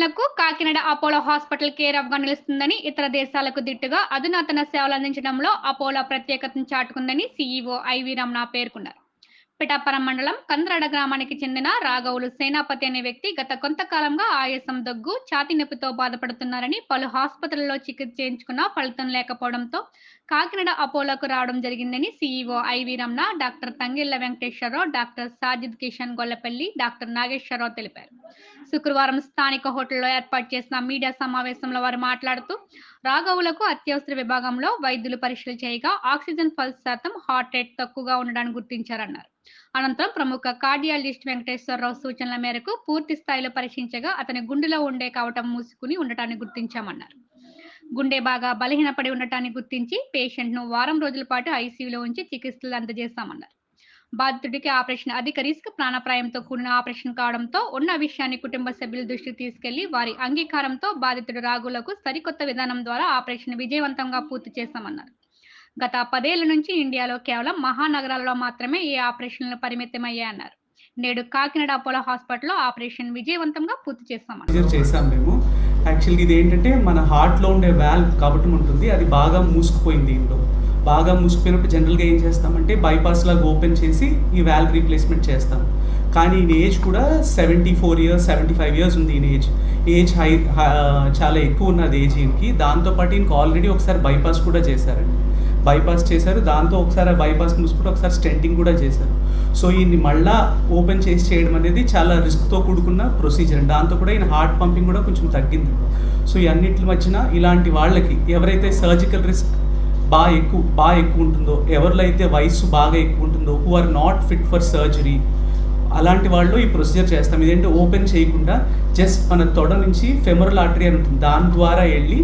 ప్రజలకు Kakinada Apollo hospital care ఆఫ్గా నిలుస్తుందని ఇతర దేశాలకు దిట్టుగా అధునాతన సేవలు అందించడంలో అపోలో ప్రత్యేకతను చాటుకుందని సీఈఓ ఐవి రమణ పేర్కొన్నారు. పిఠాపురం మండలం కంద్రాడ గ్రామానికి చెందిన రాఘవులు సేనాపతి అనే వ్యక్తి గత కొంతకాలంగా ఆయాసం దగ్గు ఛాతి నొప్పితో బాధపడుతున్నారని పలు ఆసుపత్రుల్లో చికిత్స చేయించుకున్నా ఫలితం లేకపోవడంతో కాకినాడ అపోలోకు రావడం జరిగిందని CEO I V Ramana doctor Thangilla Venkateswararao doctor Sajid Kishan Gollapalli doctor Nageswararao తెలిపారు. శుక్రవారం స్థానిక హోటల్లో ఏర్పాటు చేసిన మీడియా సమావేశంలో వారు మాట్లాడుతూ రాఘవులకు అత్యవసర విభాగంలో వైద్యులు పరీక్షలు చేయగా ఆక్సిజన్ పల్స్ శాతం హార్ట్ రేట్ తక్కువగా ఉండడాన్ని గుర్తించారన్నారు. అనంతరం ప్రముఖ కార్డియాలజిస్ట్ వెంకటేశ్వరరావు సూచనల మేరకు పూర్తి స్థాయిలో పరీక్షించగా అతని గుండెలో ఉండే కవటం మూసుకుని ఉండటాన్ని గుర్తించామన్నారు. గుండె బాగా బలహీనపడి ఉండటాన్ని గుర్తించి పేషెంట్ను వారం రోజుల పాటు ఐసీయూలో ఉంచి చికిత్సలు అందజేస్తామన్నారు. బాధితుడికి ఆపరేషన్ అధిక రిస్క్ ప్రాణాపాయంతో కూడిన ఆపరేషన్ కావడంతో ఉన్న విషయాన్ని కుటుంబ సభ్యుల దృష్టికి తీసుకెళ్ళి వారి అంగీకారంతో బాధితుడు రాగులకు సరికొత్త విధానం ద్వారా ఆపరేషన్ విజయవంతంగా పూర్తి చేస్తామన్నారు. గత పదేళ్ళ నుంచి ఇండియాలో కేవలం మహానగరాల్లో మాత్రమే ఈ ఆపరేషన్లు పరిమితమయ్యాయన్నారు నేడు కాకినాడ అపోలో హాస్పిటల్లో ఆపరేషన్ విజయవంతంగా పూర్తి చేస్తాం చేసాం మేము. యాక్చువల్గా ఇది ఏంటంటే మన హార్ట్లో ఉండే వాల్వ్ కాబట్టి ఉంటుంది. అది బాగా మూసుకుపోయింది ఇంట్లో. బాగా మూసుకుపోయినప్పుడు జనరల్గా ఏం చేస్తామంటే బైపాస్ లాగా ఓపెన్ చేసి ఈ వాల్వ్ రీప్లేస్మెంట్ చేస్తాం. కానీ ఈయన ఏజ్ కూడా seventy four years seventy five years ఉంది ఈయన ఏజ్ ఏజ్ హై చాలా ఎక్కువ ఉన్నది ఏజ్ ఈయనకి. దాంతోపాటు ఈయనకి ఆల్రెడీ ఒకసారి బైపాస్ కూడా చేశారండి. బైపాస్ చేశారు. దాంతో ఒకసారి బైపాస్ మూసుకుంటే ఒకసారి స్టెంటింగ్ కూడా చేశారు. సో ఈయన్ని మళ్ళా ఓపెన్ చేసి చేయడం అనేది చాలా రిస్క్తో కూడుకున్న ప్రొసీజర్ దాంతో కూడా ఈయన హార్ట్ పంపింగ్ కూడా కొంచెం తగ్గింది. సో ఈ మధ్యన ఇలాంటి వాళ్ళకి ఎవరైతే సర్జికల్ రిస్క్ బాగా ఎక్కువ బాగా ఎక్కువ ఉంటుందో ఎవరిలో అయితే వయసు బాగా ఎక్కువ ఉంటుందో who are not fit for surgery అలాంటి వాళ్ళు ఈ ప్రొసీజర్ చేస్తాం. ఇదేంటి? ఓపెన్ చేయకుండా జస్ట్ మన తొడ నుంచి ఫెమరల్ ఆర్టరీ అని ఉంటుంది. దాని ద్వారా వెళ్ళి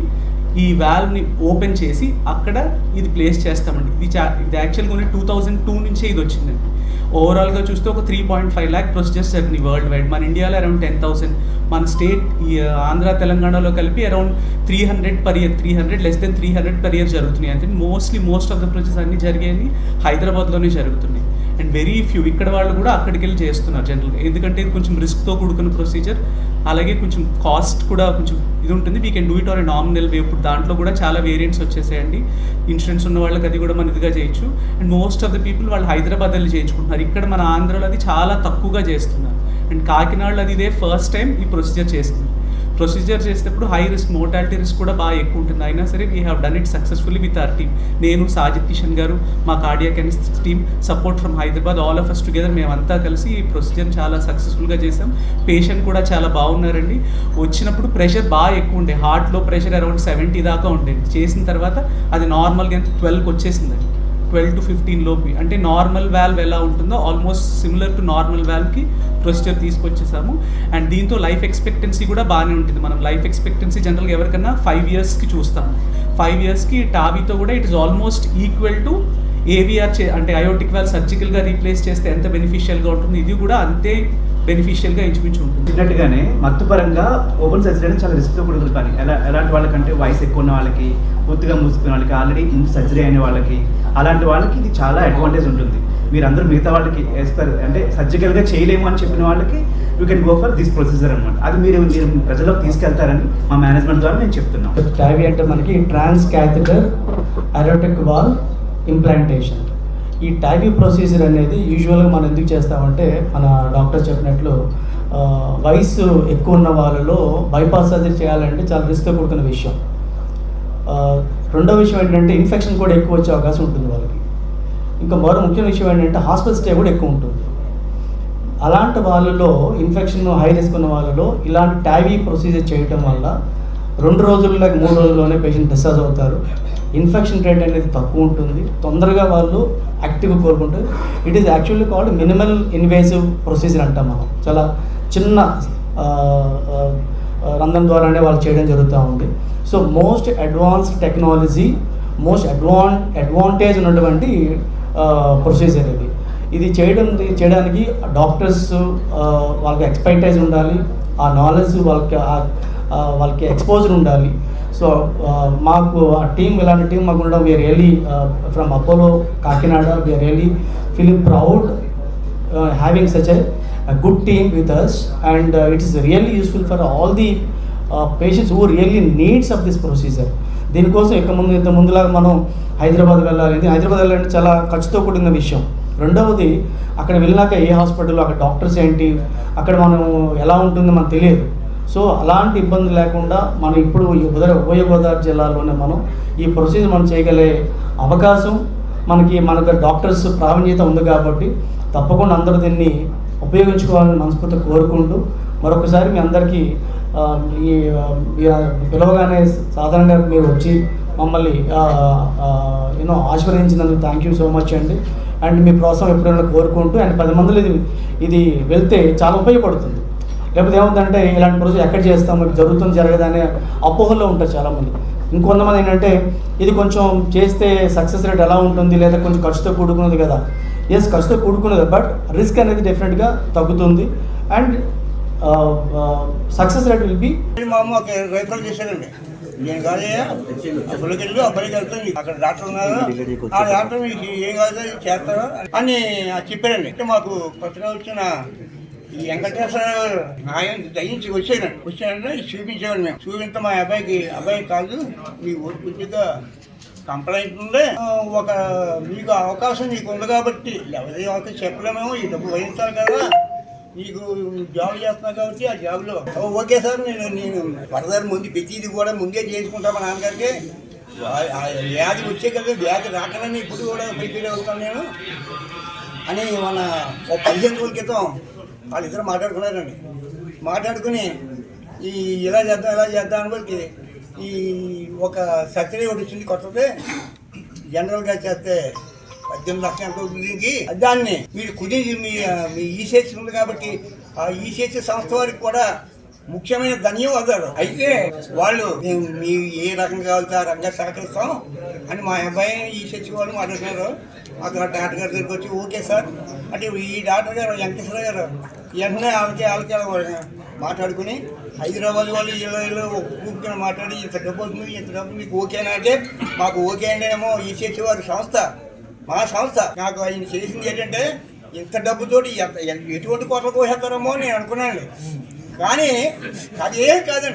ఈ వాల్వ్ని ఓపెన్ చేసి అక్కడ ఇది ప్లేస్ చేస్తామండి. ఇది చా ఇది యాక్చువల్గా ఓన్లీ టూ థౌజండ్ టూ నుంచే ఇది వచ్చిందండి. ఓవరాల్గా చూస్తే ఒక three point five lakh procedures జరిగినాయి వరల్డ్ వైడ్ మన ఇండియాలో అరౌండ్ టెన్ థౌసండ్ మన స్టేట్ ఈ ఆంధ్ర తెలంగాణలో కలిపి around three hundred per year three hundred less than three hundred per year జరుగుతున్నాయి. అంటే mostly most of the process అన్ని జరిగేవి హైదరాబాద్లోనే జరుగుతున్నాయి. అండ్ వెరీ ఫ్యూ ఇక్కడ వాళ్ళు కూడా అక్కడికి వెళ్ళి చేస్తున్నారు జనరల్గా ఎందుకంటే ఇది కొంచెం రిస్క్తో కూడుకున్న ప్రొసీజర్ అలాగే కొంచెం కాస్ట్ కూడా కొంచెం ఇది ఉంటుంది. We can do it or nominal way ఇప్పుడు దాంట్లో కూడా చాలా వేరియంట్స్ వచ్చేసాయండి. ఇన్సూరెన్స్ ఉన్న వాళ్ళకి అది కూడా మనం ఇదిగా చేయొచ్చు. And most of the people వాళ్ళు హైదరాబాద్ వెళ్ళి చేయించుకుంటున్నారు. ఇక్కడ మన ఆంధ్రలో అది చాలా తక్కువగా చేస్తున్నారు. అండ్ కాకినాడలో అది ఇదే ఫస్ట్ టైం ఈ ప్రొసీజర్ చేస్తుంది ప్రొసీజర్ చేసేటప్పుడు హై రిస్క్ మోర్టాలిటీ రిస్క్ కూడా బాగా ఎక్కువ ఉంటుంది. అయినా సరే we have done it successfully with our team నేను సాజిద్ కిషన్ గారు మా cardiac team support from Hyderabad all of us together మేమంతా కలిసి ఈ ప్రొసీజర్ చాలా సక్సెస్ఫుల్గా చేసాం పేషెంట్ కూడా చాలా బాగున్నారండి. వచ్చినప్పుడు ప్రెషర్ బాగా ఎక్కువ ఉండే. హార్ట్లో ప్రెషర్ అరౌండ్ సెవెంటీ దాకా ఉండేది చేసిన తర్వాత అది నార్మల్గా ట్వెల్వ్కి వచ్చేసిందండి. ట్వెల్వ్ టు ఫిఫ్టీన్ లోపు అంటే నార్మల్ వాల్వ్ ఎలా ఉంటుందో ఆల్మోస్ట్ సిమిలర్ టు నార్మల్ వాల్వ్కి ప్రొసీజర్ తీసుకొచ్చేసాము. అండ్ దీంతో లైఫ్ ఎక్స్పెక్టెన్సీ కూడా బాగానే ఉంటుంది. మనం లైఫ్ ఎక్స్పెక్టెన్సీ జనరల్గా ఎవరికన్నా ఫైవ్ ఇయర్స్కి చూస్తాం ఫైవ్ ఇయర్స్కి టాబీతో కూడా it is almost equal to AVR చే అంటే అయోటిక్ వాల్ సర్జికల్గా రీప్లేస్ చేస్తే ఎంత బెనిఫిషియల్గా ఉంటుంది ఇది కూడా అంతే బెనిఫిషియల్గా ఇంచుమించు ఉంటుంది. చెప్పినట్టుగానే మత్తు పరంగా ఓపెన్ సర్జరీ అనేది చాలా రిస్క్తో కూడుకున్న పని. ఎలా ఎలాంటి వాళ్ళకంటే వయసు ఎక్కువ ఉన్న వాళ్ళకి పూర్తిగా మూసుకున్న వాళ్ళకి ఆల్రెడీ ముందు సర్జరీ అయిన వాళ్ళకి అలాంటి వాళ్ళకి ఇది చాలా అడ్వాంటేజ్ ఉంటుంది. మీరందరూ మిగతా వాళ్ళకి వేస్తారు అంటే సర్జికల్గా చేయలేము అని చెప్పిన వాళ్ళకి you can go for this procedure అనమాట అది మీరు మీరు ప్రజలకు తీసుకెళ్తారని మా మేనేజ్మెంట్ ద్వారా నేను చెప్తున్నాం. ట్యాబీ అంటే మనకి transcatheter aortic valve implantation ఈ టైపీ ప్రొసీజర్ అనేది యూజువల్గా మనం ఎందుకు చేస్తామంటే మన డాక్టర్ చెప్పినట్లు వయసు ఎక్కువ ఉన్న వాళ్ళలో బైపాస్ సర్జరీ చేయాలంటే చాలా రిస్క్ కూడుకున్న విషయం. రెండో విషయం ఏంటంటే ఇన్ఫెక్షన్ కూడా ఎక్కువ వచ్చే అవకాశం ఉంటుంది వాళ్ళకి. ఇంకా మరో ముఖ్యమైన విషయం ఏంటంటే హాస్పిటల్ స్టే కూడా ఎక్కువ ఉంటుంది. అలాంటి వాళ్ళలో ఇన్ఫెక్షన్ హై రిస్క్ ఉన్న వాళ్ళలో ఇలాంటి టైవీ ప్రొసీజర్ చేయటం వల్ల రెండు రోజుల్లో మూడు రోజుల్లోనే పేషెంట్ డిశ్చార్జ్ అవుతారు. ఇన్ఫెక్షన్ రేట్ అనేది తక్కువ ఉంటుంది. తొందరగా వాళ్ళు యాక్టివ్గా కోరుకుంటారు it is actually called minimal invasive procedure అంటాం మనం. చాలా చిన్న రంధం రంధ్రం ద్వారానే వాళ్ళు చేయడం జరుగుతూ ఉంది. So most advanced technology most advan advantage ఉన్నటువంటి ప్రొసీజర్ ఇది. ఇది చేయడం చేయడానికి డాక్టర్స్ వాళ్ళకి ఎక్స్పర్టైజ్ ఉండాలి. ఆ నాలెడ్జ్ వాళ్ళకి వాళ్ళకి ఎక్స్పోజర్ ఉండాలి. సో మాకు ఆ టీం ఇలాంటి టీం మాకు ఉండడం we are really from Apollo Kakinada we are really feeling proud having such a good team with us and it is it useful for all the patients who really needs of this procedure దీనికోసం ఇక ముందు ఇంత ముందులాగా మనం హైదరాబాద్ వెళ్ళాలి. ఇది హైదరాబాద్ వెళ్ళాలంటే చాలా ఖర్చుతో కూడిన విషయం. రెండవది అక్కడ వెళ్ళినాక ఏ హాస్పిటల్ అక్కడ డాక్టర్స్ ఏంటి అక్కడ మనం ఎలా ఉంటుందో మనకు తెలియదు. సో అలాంటి ఇబ్బంది లేకుండా మనం ఇప్పుడు ఈ ఉభయ గోదావరి జిల్లాలోనే మనం ఈ ప్రొసీజర్ మనం చేయగలే అవకాశం. మనకి మనకు డాక్టర్స్ ప్రావీణ్యత ఉంది కాబట్టి తప్పకుండా అందరూ దీన్ని ఉపయోగించుకోవాలని మనస్ఫూర్తి కోరుకుంటూ మరొకసారి మీ అందరికీ ఈ పిలవగానే సాధారణంగా మీరు వచ్చి మమ్మల్ని యూనో ఆశీర్వదించినందుకు థ్యాంక్ యూ సో మచ్ అండి. అండ్ మీ ప్రోత్సాహం ఎప్పుడైనా కోరుకుంటూ అండ్ పది మందిలో ఇది ఇది వెళ్తే చాలా ఉపయోగపడుతుంది. లేకపోతే ఏముందంటే ఇలాంటి ప్రొసీజర్ ఎక్కడ చేస్తాం ఇది జరుగుతుంది జరగదనే అపోహల్లో ఉంటారు చాలామంది. ఇంకొంతమంది ఏంటంటే ఇది కొంచెం చేస్తే సక్సెస్ రేట్ ఎలా ఉంటుంది లేదా కొంచెం ఖర్చుతో కూడుకున్నది కదా. ఎస్ ఖర్చుతో కూడుకున్నది బట్ రిస్క్ అనేది డెఫినెట్గా తగ్గుతుంది. And success rate will be మా అమ్మ ఒక నేను కాదయ్యా అప్పటికి వెళ్ళి అప్పటికి వెళ్తాను అక్కడ డాక్టర్ ఉన్నారు ఆ డాక్టర్ మీకు ఏం కాదు చేస్తారు అని చెప్పారండి అంటే మాకు కొత్తగా వచ్చిన ఈ వెంకటేశ్వర గారు ఆయన దయించి వచ్చాను వచ్చానంటే చూపించేవాడు మేము. చూపించే మా అబ్బాయికి అబ్బాయి కాదు మీ ఊరి కొద్దిగా కంప్లైంట్ ఉండే. ఒక మీకు అవకాశం నీకు ఉంది కాబట్టి ఎవరి అవకాశం చెప్పలేమేమో ఈ డబ్బు వహించాలి కదా. నీకు జాబ్ చేస్తున్నావు కాబట్టి ఆ జాబ్లో ఓకే సార్ నేను నేను ఫర్దర్ ముందు ప్రతిది కూడా ముందే చేసుకుంటా మా నాన్నగారికి. వ్యాధి వచ్చే కదా వ్యాధి రాకలని ఇప్పుడు కూడా ప్రిపేర్ అవుతాను నేను. అని మన ఒక పదిహేను రోజుల క్రితం వాళ్ళిద్దరు మాట్లాడుకున్నారండి. మాట్లాడుకుని ఈ ఇలా చేద్దాం ఇలా చేద్దాం అనుకోకి ఈ ఒక సర్జరీ ఒకటి వచ్చింది కొత్తది. జనరల్గా చేస్తే పద్దెనిమిది లక్షలు ఎంత అవుతుంది దీనికి? దాన్ని మీరు కుదిరి మీ మీ ఈసీహెచ్ ఉంది కాబట్టి ఆ ఈసీహెచ్ సంస్థ వారికి కూడా ముఖ్యమైన ధన్యవాదాలు అయితే వాళ్ళు మేము మీ ఏ రకంగా కావాలితే ఆ రంగా సహకరిస్తాం అని మా అబ్బాయి ఈసీహెచ్ వాళ్ళు మాట్లాడుతున్నారు. అక్కడ డాక్టర్ గారి దగ్గరికి వచ్చి ఓకే సార్. అంటే ఈ డాక్టర్ గారు వెంకటేశ్వర గారు వెంటనే వాళ్ళకి వాళ్ళకి మాట్లాడుకుని హైదరాబాద్ వాళ్ళు ఇలా కూర్చొని మాట్లాడి ఇంత డబ్బు అవుతుంది ఇంత డబ్బు మీకు ఓకేనా అంటే మాకు ఓకే అంటేనేమో ఈసీసీ వారి సంస్థ మా సంస్థ. నాకు ఆయన చేసింది ఏంటంటే ఇంత డబ్బుతోటి ఎంత- ఎటువంటి కోట్ల కోసేస్తారేమో నేను అనుకున్నాను. కానీ అదేం కాదండి.